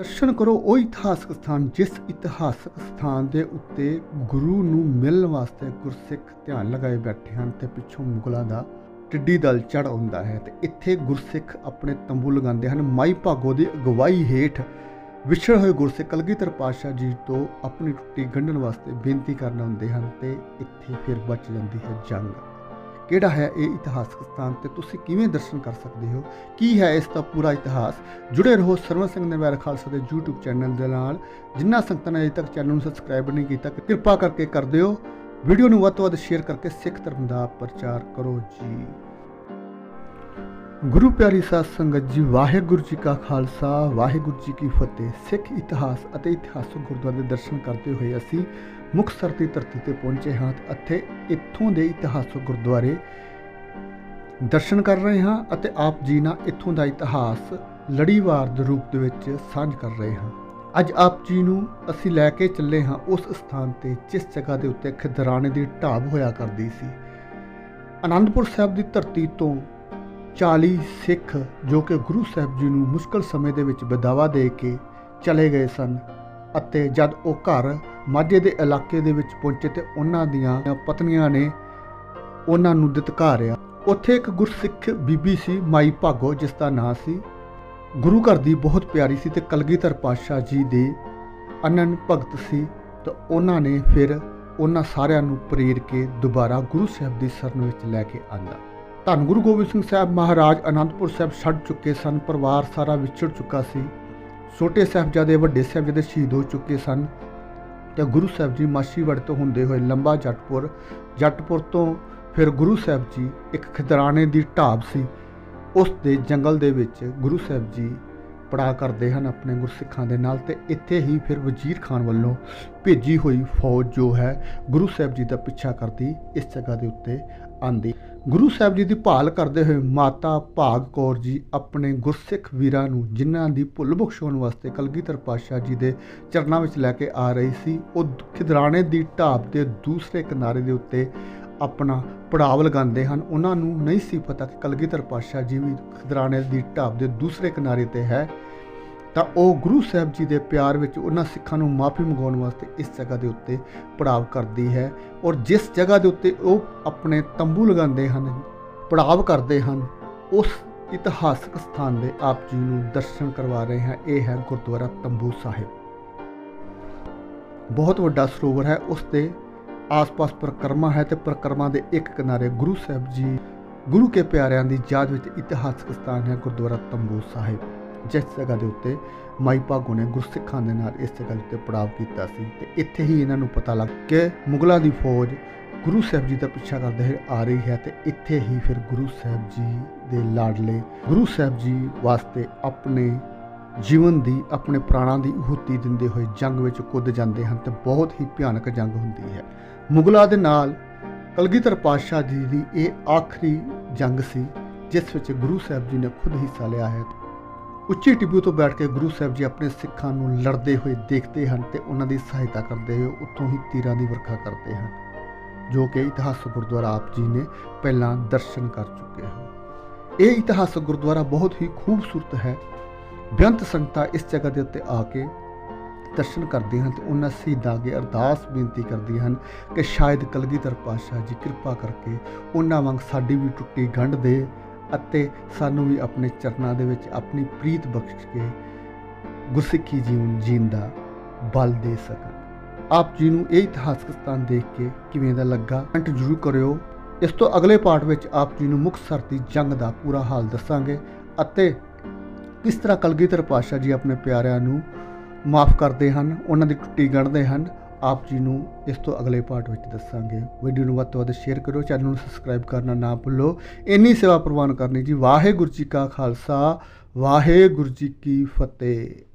ਦਰਸ਼ਨ ਕਰੋ ਉਹ ਇਤਿਹਾਸਕ ਸਥਾਨ, ਜਿਸ ਇਤਿਹਾਸਕ ਸਥਾਨ ਦੇ ਉੱਤੇ ਗੁਰੂ ਨੂੰ ਮਿਲਣ ਵਾਸਤੇ ਗੁਰਸਿੱਖ ਧਿਆਨ ਲਗਾਏ ਬੈਠੇ ਹਨ ਤੇ ਪਿੱਛੋਂ ਮੁਗਲਾਂ ਦਾ ਟਿੱਡੀ ਦਲ ਚੜ ਆਉਂਦਾ ਹੈ ਤੇ ਇੱਥੇ ਗੁਰਸਿੱਖ ਆਪਣੇ ਤੰਬੂ ਲਗਾਉਂਦੇ ਹਨ। ਮਾਈ ਭਾਗੋ ਦੀ ਅਗਵਾਈ ਹੇਠ ਵਿਛੜ ਹੋਏ ਗੁਰਸਿੱਖ ਕਲਗੀਧਰ ਪਾਤਸ਼ਾਹ ਜੀ ਤੋਂ ਆਪਣੀ ਟੁੱਟੀ ਗੰਢਣ ਵਾਸਤੇ ਬੇਨਤੀ ਕਰਨ ਆਉਂਦੇ ਹਨ ਤੇ ਇੱਥੇ ਫਿਰ ਬਚ ਜਾਂਦੀ ਹੈ ਜੰਗ। ਕਿਹੜਾ ਹੈ ਇਹ ਇਤਿਹਾਸਕ ਸਥਾਨ ਤੇ ਤੁਸੀਂ ਕਿਵੇਂ ਦਰਸ਼ਨ ਕਰ ਸਕਦੇ ਹੋ? ਕੀ ਹੈ ਇਸ ਦਾ ਪੂਰਾ ਇਤਿਹਾਸ? ਜੁੜੇ ਰਹੋ ਸਰਵਨ ਸਿੰਘ ਨਿਵਾਰ ਖਾਲਸਾ ਦੇ YouTube ਚੈਨਲ ਦੇ ਨਾਲ। ਜਿਨ੍ਹਾਂ ਸੰਗਤਾਂ ਨੇ ਅਜੇ ਤੱਕ ਚੈਨਲ ਨੂੰ ਸਬਸਕ੍ਰਾਈਬ ਨਹੀਂ ਕੀਤਾ, ਕਿਰਪਾ ਕਰਕੇ ਕਰ ਦਿਓ। ਵੀਡੀਓ ਨੂੰ ਵੱਧ ਤੋਂ ਵੱਧ ਸ਼ੇਅਰ ਕਰਕੇ ਸਿੱਖ ਧਰਮ ਦਾ ਪ੍ਰਚਾਰ ਕਰੋ ਜੀ। ਗੁਰੂ ਪਿਆਰੀ ਸਾਧ ਸੰਗਤ ਜੀ, ਵਾਹਿਗੁਰੂ ਜੀ ਕਾ ਖਾਲਸਾ, ਵਾਹਿਗੁਰੂ ਜੀ ਕੀ ਫਤਿਹ। ਸਿੱਖ ਇਤਿਹਾਸ ਅਤੇ ਇਤਿਹਾਸਕ ਗੁਰਦੁਆਰੇ ਦੇ ਦਰਸ਼ਨ ਕਰਦੇ ਹੋਏ ਅਸੀਂ ਮੁਕਤਸਰ ਦੀ ਧਰਤੀ ਤੇ ਪਹੁੰਚੇ ਹਾਂ ਅਤੇ ਇੱਥੋਂ ਦੇ ਇਤਿਹਾਸਕ ਗੁਰਦੁਆਰੇ ਦਰਸ਼ਨ ਕਰ ਰਹੇ ਹਾਂ ਅਤੇ ਆਪ ਜੀ ਨਾਲ ਇੱਥੋਂ ਦਾ ਇਤਿਹਾਸ ਲੜੀਵਾਰ ਦੇ ਰੂਪ ਦੇ ਵਿੱਚ ਸਾਂਝ ਕਰ ਰਹੇ ਹਾਂ। ਅੱਜ ਆਪ ਜੀ ਨੂੰ ਅਸੀਂ ਲੈ ਕੇ ਚੱਲੇ ਹਾਂ, ਉਸ ਸਥਾਨ ਤੇ ਜਿਸ ਜਗ੍ਹਾ ਦੇ ਉੱਤੇ ਖਿਦਰਾਣੇ ਦੀ ਢਾਬ ਹੋਇਆ ਕਰਦੀ ਸੀ। ਆਨੰਦਪੁਰ ਸਾਹਿਬ ਦੀ ਧਰਤੀ ਤੋਂ 40 ਸਿੱਖ ਜੋ ਕਿ ਗੁਰੂ ਸਾਹਿਬ ਜੀ ਨੂੰ ਮੁਸ਼ਕਲ ਸਮੇਂ ਦੇ ਵਿੱਚ ਬਦਾਵਾ ਦੇ ਕੇ ਚਲੇ ਗਏ ਸਨ ਅਤੇ ਜਦ ਉਹ ਘਰ ਮਾਝੇ ਦੇ ਇਲਾਕੇ ਦੇ ਵਿੱਚ ਪਹੁੰਚੇ ਤੇ ਉਹਨਾਂ ਦੀਆਂ ਪਤਨੀਆਂ ਨੇ ਉਹਨਾਂ ਨੂੰ ਦਿੱਤਕਾਰਿਆ। ਉੱਥੇ ਇੱਕ ਗੁਰਸਿੱਖ ਬੀਬੀ ਸੀ, ਮਾਈ ਭਾਗੋ, ਜਿਸ ਦਾ ਨਾਂ ਸੀ ਗੁਰੂ ਘਰ ਦੀ ਬਹੁਤ ਪਿਆਰੀ ਸੀ ਤੇ ਕਲਗੀਧਰ ਪਾਤਸ਼ਾਹ ਜੀ ਦੇ ਅਨੰਨ ਭਗਤ ਸੀ ਤਾਂ ਉਹਨਾਂ ਨੇ ਫਿਰ ਉਹਨਾਂ ਸਾਰਿਆਂ ਨੂੰ ਪ੍ਰੇਰ ਕੇ ਦੁਬਾਰਾ ਗੁਰੂ ਸਾਹਿਬ ਦੀ ਸ਼ਰਨ ਵਿੱਚ ਲੈ ਕੇ ਆਂਦਾ। ਧੰਨ ਗੁਰੂ ਗੋਬਿੰਦ ਸਿੰਘ ਸਾਹਿਬ ਮਹਾਰਾਜ ਅਨੰਦਪੁਰ ਸਾਹਿਬ ਛੱਡ ਚੁੱਕੇ ਸਨ, ਪਰਿਵਾਰ ਸਾਰਾ ਵਿਛੜ ਚੁੱਕਾ ਸੀ। ਛੋਟੇ ਸਾਹਿਬਜ਼ਾਦੇ, ਵੱਡੇ ਸਾਹਿਬਜ਼ਾਦੇ ਸ਼ਹੀਦ ਹੋ ਚੁੱਕੇ ਸਨ ਤੇ ਗੁਰੂ ਸਾਹਿਬ ਜੀ ਮਾਛੀਵਾੜ ਤੋਂ ਹੁੰਦੇ ਹੋਏ ਲੰਬਾ ਜੱਟਪੁਰ ਜੱਟਪੁਰ ਤੋਂ ਫਿਰ ਗੁਰੂ ਸਾਹਿਬ ਜੀ ਇੱਕ ਖਿਦਰਾਣੇ ਦੀ ਢਾਬ ਸੀ। ਉਸ ਦੇ ਜੰਗਲ ਦੇ ਵਿੱਚ ਗੁਰੂ ਸਾਹਿਬ ਜੀ ਪੜਾ ਕਰਦੇ ਹਨ ਆਪਣੇ ਗੁਰਸਿੱਖਾਂ ਦੇ ਨਾਲ ਤੇ ਇੱਥੇ ਹੀ ਫਿਰ ਵਜ਼ੀਰ ਖਾਨ ਵੱਲੋਂ ਭੇਜੀ ਹੋਈ ਫੌਜ ਜੋ ਹੈ ਗੁਰੂ ਸਾਹਿਬ ਜੀ ਦਾ ਪਿੱਛਾ ਕਰਦੀ ਇਸ ਜਗ੍ਹਾ ਦੇ ਉੱਤੇ ਆਂਦੀ ਗੁਰੂ ਸਾਹਿਬ ਜੀ ਦੀ ਭਾਲ ਕਰਦੇ ਹੋਏ ਮਾਤਾ ਭਾਗ ਕੌਰ ਜੀ ਆਪਣੇ ਗੁਰਸਿੱਖ ਵੀਰਾਂ ਨੂੰ ਜਿਨ੍ਹਾਂ ਦੀ ਭੁੱਲ ਬਖਸ਼ਾਉਣ ਵਾਸਤੇ ਕਲਗੀਧਰ ਪਾਤਸ਼ਾਹ ਜੀ ਦੇ ਚਰਨਾਂ ਵਿੱਚ ਲੈ ਕੇ ਆ ਰਹੀ ਸੀ, ਉਹ ਖਿਦਰਾਣੇ ਦੀ ਢਾਬ ਦੇ ਦੂਸਰੇ ਕਿਨਾਰੇ ਦੇ ਉੱਤੇ ਆਪਣਾ ਪੜਾਵ ਲਗਾਉਂਦੇ ਹਨ, ਉਹਨਾਂ ਨੂੰ ਨਹੀਂ ਸੀ ਪਤਾ ਕਿ ਕਲਗੀਧਰ ਪਾਤਸ਼ਾਹ ਜੀ ਵੀ ਖਿਦਰਾਣੇ ਦੀ ਢਾਬ ਦੇ ਦੂਸਰੇ ਕਿਨਾਰੇ ਤੇ ਹੈ। ਤਾਂ ਉਹ ਗੁਰੂ ਸਾਹਿਬ ਜੀ ਦੇ ਪਿਆਰ ਵਿੱਚ ਉਹਨਾਂ ਸਿੱਖਾਂ ਨੂੰ ਮਾਫੀ ਮੰਗਾਉਣ ਵਾਸਤੇ ਇਸ ਜਗ੍ਹਾ ਦੇ ਉੱਤੇ ਪੜਾਵ ਕਰਦੀ ਹੈ ਔਰ ਜਿਸ ਜਗ੍ਹਾ ਦੇ ਉੱਤੇ ਉਹ ਆਪਣੇ ਤੰਬੂ ਲਗਾਉਂਦੇ ਹਨ ਪੜਾਵ ਕਰਦੇ ਹਨ, ਉਸ ਇਤਿਹਾਸਕ ਸਥਾਨ ਦੇ ਆਪ ਜੀ ਨੂੰ ਦਰਸ਼ਨ ਕਰਵਾ ਰਹੇ ਹਾਂ ਇਹ ਹੈ ਗੁਰਦੁਆਰਾ ਤੰਬੂ ਸਾਹਿਬ। ਬਹੁਤ ਵੱਡਾ ਸਰੋਵਰ ਹੈ, ਉਸ 'ਤੇ ਆਸ-ਪਾਸ ਪ੍ਰਕਰਮਾ ਹੈ ਤੇ ਪ੍ਰਕਰਮਾ ਦੇ ਇੱਕ ਕਿਨਾਰੇ ਗੁਰੂ ਸਾਹਿਬ ਜੀ, ਗੁਰੂ ਕੇ ਪਿਆਰਿਆਂ ਦੀ ਯਾਦ ਵਿੱਚ ਇਤਿਹਾਸਕ ਸਥਾਨ ਹੈ ਗੁਰਦੁਆਰਾ ਤੰਬੂ ਸਾਹਿਬ, ਜਿਸ ਜਗ੍ਹਾ ਦੇ ਉੱਤੇ ਮਾਈ ਭਾਗੋ ਨੇ ਗੁਰਸਿੱਖਾਂ ਦੇ ਨਾਲ ਇਸ ਜਗ੍ਹਾ ਦੇ ਉੱਤੇ ਪੜਾਅ ਕੀਤਾ ਸੀ ਤੇ ਇੱਥੇ ਹੀ ਇਹਨਾਂ ਨੂੰ ਪਤਾ ਲੱਗ ਕੇ ਮੁਗਲਾਂ ਦੀ ਫੌਜ ਗੁਰੂ ਸਾਹਿਬ ਜੀ ਦਾ ਪਿੱਛਾ ਕਰਦੇ ਹੋਏ ਆ ਰਹੀ ਹੈ ਤੇ ਇੱਥੇ ਹੀ ਫਿਰ ਗੁਰੂ ਸਾਹਿਬ ਜੀ ਦੇ ਲਾਡਲੇ ਗੁਰੂ ਸਾਹਿਬ ਜੀ ਵਾਸਤੇ ਆਪਣੇ ਜੀਵਨ ਦੀ, ਆਪਣੇ ਪ੍ਰਾਣਾਂ ਦੀ ਹੁਤੀ ਦਿੰਦੇ ਹੋਏ ਜੰਗ ਵਿੱਚ ਕੁੱਦ ਜਾਂਦੇ ਹਨ ਤੇ ਬਹੁਤ ਹੀ ਭਿਆਨਕ ਜੰਗ ਹੁੰਦੀ ਹੈ। ਮੁਗਲਾਂ ਦੇ ਨਾਲ ਕਲਗੀਧਰ ਪਾਤਸ਼ਾਹ ਜੀ ਦੀ ਇਹ ਆਖਰੀ ਜੰਗ ਸੀ, ਜਿਸ ਵਿੱਚ ਗੁਰੂ ਸਾਹਿਬ ਜੀ ਨੇ ਖੁਦ ਹਿੱਸਾ ਲਿਆ ਹੈ। ਉੱਚੀ ਟਿੱਬੂ ਤੋਂ ਬੈਠ ਕੇ ਗੁਰੂ ਸਾਹਿਬ ਜੀ ਆਪਣੇ ਸਿੱਖਾਂ ਨੂੰ ਲੜਦੇ ਹੋਏ ਦੇਖਦੇ ਹਨ ਤੇ ਉਹਨਾਂ ਦੀ ਸਹਾਇਤਾ ਕਰਦੇ ਹੋਏ ਉੱਥੋਂ ਹੀ ਤੀਰਾਂ ਦੀ ਵਰਖਾ ਕਰਦੇ ਹਨ, ਜੋ ਕਿ ਇਤਿਹਾਸਕ ਗੁਰਦੁਆਰਾ ਆਪ ਜੀ ਨੇ ਪਹਿਲਾਂ ਦਰਸ਼ਨ ਕਰ ਚੁੱਕੇ ਹੋ ਇਹ ਇਤਿਹਾਸਕ ਗੁਰਦੁਆਰਾ ਬਹੁਤ ਹੀ ਖੂਬਸੂਰਤ ਹੈ। ਬੇਅੰਤ ਸੰਗਤਾਂ ਇਸ ਜਗ੍ਹਾ ਦੇ ਉੱਤੇ ਆ ਕੇ ਦਰਸ਼ਨ ਕਰਦੀਆਂ ਹਨ ਤੇ ਉਹਨਾਂ ਸ਼ਹੀਦਾਂ ਅੱਗੇ ਅਰਦਾਸ ਬੇਨਤੀ ਕਰਦੀਆਂ ਹਨ ਕਿ ਸ਼ਾਇਦ ਕਲਗੀਧਰ ਪਾਤਸ਼ਾਹ ਜੀ ਕਿਰਪਾ ਕਰਕੇ ਉਹਨਾਂ ਵਾਂਗ ਸਾਡੀ ਵੀ ਟੁੱਟੀ ਗੰਢ ਦੇ ਅਤੇ ਸਾਨੂੰ ਵੀ ਆਪਣੇ ਚਰਨਾਂ ਦੇ ਵਿੱਚ ਆਪਣੀ ਪ੍ਰੀਤ ਬਖਸ਼ ਕੇ ਗੁਰਸਿੱਖੀ ਜੀਵਨ ਜੀਣ ਦਾ ਬਲ ਦੇ ਸਕਣ। ਆਪ ਜੀ ਨੂੰ ਇਹ ਇਤਿਹਾਸਕ ਸਥਾਨ ਦੇਖ ਕੇ ਕਿਵੇਂ ਦਾ ਲੱਗਾ ਕਮੈਂਟ ਜ਼ਰੂਰ ਕਰਿਓ। ਇਸ ਤੋਂ ਅਗਲੇ ਪਾਰਟ ਵਿੱਚ ਆਪ ਜੀ ਨੂੰ ਮੁਕਤਸਰ ਦੀ ਜੰਗ ਦਾ ਪੂਰਾ ਹਾਲ ਦੱਸਾਂਗੇ ਅਤੇ ਕਿਸ ਤਰ੍ਹਾਂ ਕਲਗੀਧਰ ਪਾਤਸ਼ਾਹ ਜੀ ਆਪਣੇ ਪਿਆਰਿਆਂ ਨੂੰ ਮਾਫ ਕਰਦੇ ਹਨ, ਉਹਨਾਂ ਦੀ ਟੁੱਟੀ ਗਣਦੇ ਹਨ, ਆਪ ਜੀ ਨੂੰ ਇਸ ਤੋਂ ਅਗਲੇ ਪਾਰਟ ਵਿੱਚ ਦੱਸਾਂਗੇ। ਵੀਡੀਓ ਨੂੰ ਵੱਧ ਤੋਂ ਵੱਧ ਸ਼ੇਅਰ ਕਰੋ ਚੈਨਲ ਨੂੰ ਸਬਸਕ੍ਰਾਈਬ ਕਰਨਾ ਨਾ ਭੁੱਲੋ। ਇੰਨੀ ਸੇਵਾ ਪ੍ਰਵਾਨ ਕਰਨੀ ਜੀ। ਵਾਹਿਗੁਰੂ ਜੀ ਕਾ ਖਾਲਸਾ, ਵਾਹਿਗੁਰੂ ਜੀ ਕੀ ਫਤਿਹ।